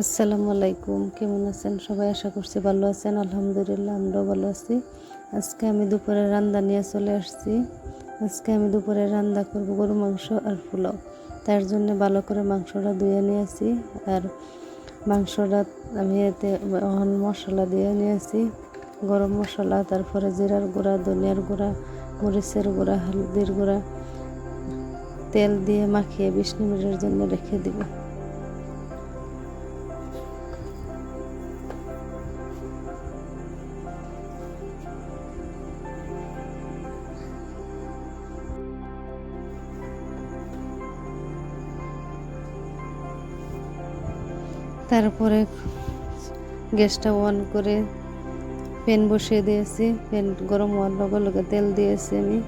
আসসালামু আলাইকুম। কেমন আছেন? সবাই আশা করছি ভালো আছেন। আলহামদুলিল্লাহ, আমরাও ভালো আছি। আজকে আমি দুপুরে রান্না নিয়ে চলে আসছি। আজকে আমি দুপুরে রান্না করব গরু মাংস আর পোলাও। তার জন্য ভালো করে মাংসটা ধুয়ে নিয়েছি আর মাংসটা আমি এতে মশলা দিয়ে নিয়েছি, গরম মশলা, তারপরে জিরার গুঁড়া, ধনিয়ার গুঁড়া, মরিচের গুঁড়া, হলদির গুঁড়া, তেল দিয়ে মাখিয়ে বিশ মিনিটের জন্য রেখে দিব। তারপরে গ্যাসটা অন করে প্যান বসিয়ে দিয়েছি। প্যান গরম হওয়ার লগে লগে তেল দিয়েছি আমি।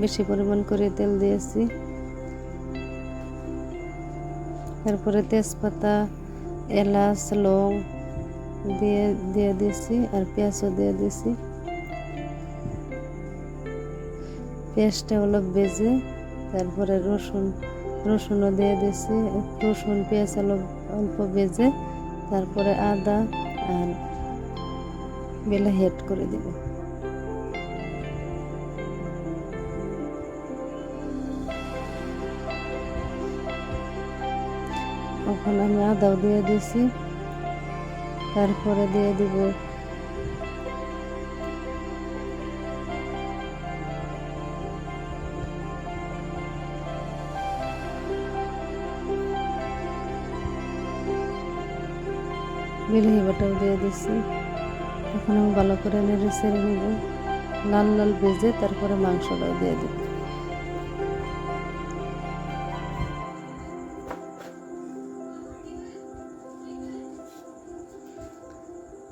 বেশি পরিমাণ করে তেল দিয়েছি। তারপরে তেজপাতা, এলাচ, লং দিয়ে দিয়ে দিয়েছি আর পেঁয়াজও দিয়ে দিয়েছি। পেঁয়াজটা অলপ বেজে তারপরে রসুন, রসুনও দিয়ে দিয়েছি। রসুন, পেঁয়াজ অলপ অল্প বেজে তারপরে আদা আর বেলা হেড করে দেব। ওখানে আমি আদাও দিয়ে দিয়েছি তারপরে দিয়ে দিব বিলাহি বাটাও দিয়ে দিচ্ছি এখন আমি ভালো করে নেড়ে ছেড়ে নেব। লাল লাল ভেজে তারপরে মাংসটাও দিয়ে দেব।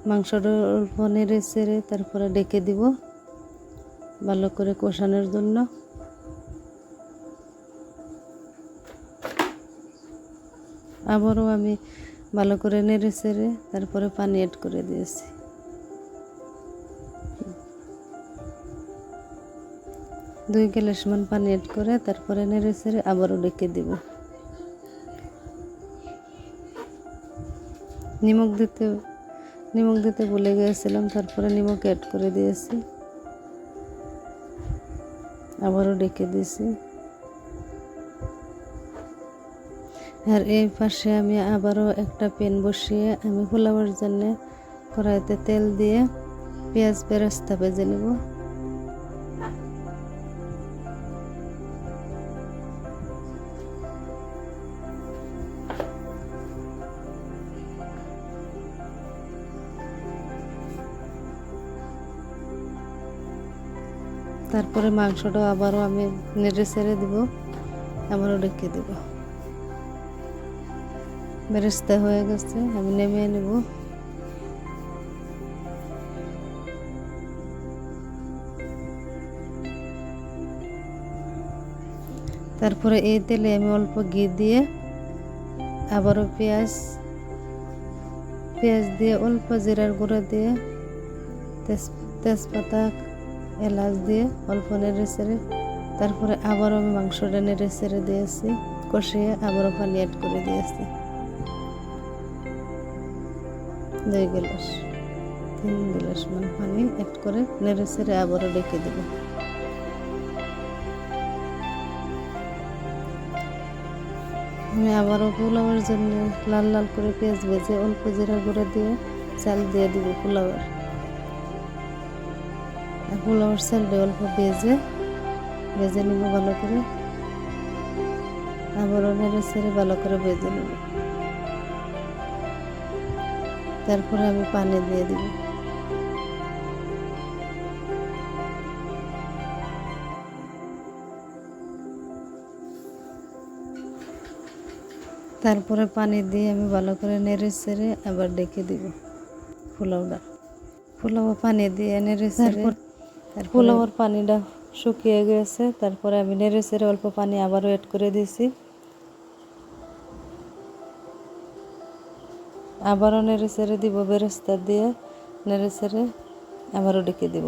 মাংসটা নেড়ে ছেড়ে তারপরে ডেকে দিব ভালো করে কষানোর জন্য। আবারও আমি ভালো করে নেড়ে ছেড়ে তারপরে পানি অ্যাড করে দিয়েছি। দুই গ্লাস মান পানি অ্যাড করে তারপরে নেড়ে ছেড়ে আবারও ডেকে দিব। নিমক দিতে নিমক দিতে ভুলে গিয়েছিলাম, তারপরে নিমক অ্যাড করে দিয়েছি। আবারও ডেকে দিয়েছি। আর এই পাশে আমি আবারও একটা পেন বসিয়ে আমি পোলাওয়ার জন্য কড়াইতে তেল দিয়ে পেঁয়াজ বেরেস্তা ভেজে নেব। তারপরে মাংসটা আবারও আমি নেড়ে ছেড়ে দিব, আবারও ডেকে দেবো। বেরেস্তা হয়ে গেছে, আমি নেমে নেব। তারপরে এই তেলে আমি অল্প ঘি দিয়ে আবারও পেঁয়াজ পেঁয়াজ দিয়ে অল্প জিরার গুঁড়ো দিয়ে তেজ, তেজপাতা, এলাচ দিয়ে অল্প নেড়ে ছেড়ে তারপরে আবারও আমি মাংসটা নেড়ে ছেড়ে দিয়েছি, কষিয়ে আবারও পানি অ্যাড করে দিয়েছি। দুই গ্লাস, তিন গ্লাস মানে পানি অ্যাড করে নেড়ে ছেড়ে আবারও ডেকে দেব। আমি আবারও পোলাওয়ের জন্য লাল লাল করে পেঁয়াজ ভেজে অল্প জিরা গুঁড়ো দিয়ে চাল দিয়ে দিব পোলাওয়ের। পোলাওয়ের চালটা অল্প ভেজে ভেজে নেব ভালো করে। আবারও নেড়ে ছেড়ে ভালো করে ভেজে নেব। তারপরে আমি পানি দিয়ে দিব। তারপরে পানি দিয়ে আমি ভালো করে নেড়ে ছেড়ে আবার ডেকে দিব পোলাওটা পোলাও পানি দিয়ে নেড়ে ছেড়ে পোলাওর পানিটা শুকিয়ে গেছে তারপরে আমি নেড়ে ছেড়ে অল্প পানি আবারও অ্যাড করে দিয়েছি। আবারও নেড়ে ছেড়ে দিব বেরেস্তা দিয়ে, নেড়ে ছেড়ে আবারও ডেকে দিব।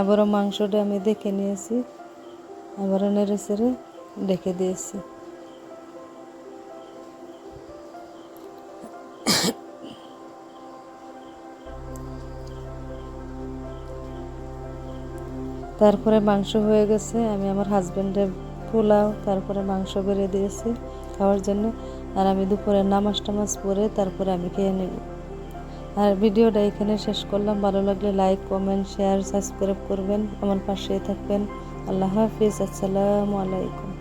আবারও মাংসটা আমি দেখে নিয়েছি, আবারও নেড়ে চেড়ে রেখে দিয়েছি। তারপরে মাংস হয়ে গেছে, আমি আমার হাজব্যান্ডের পোলাও, তারপরে মাংস বেড়ে দিয়েছি খাওয়ার জন্য। আর আমি দুপুরে নামাজ টামাজ পরে তারপরে আমি খেয়ে নেব। আর ভিডিওটা এখানে শেষ করলাম। ভালো লাগলে লাইক কমেন্ট শেয়ার সাবস্ক্রাইব করবেন। আমার পাশে থাকবেন। আল্লাহ হাফিজ। আসসালামু আলাইকুম।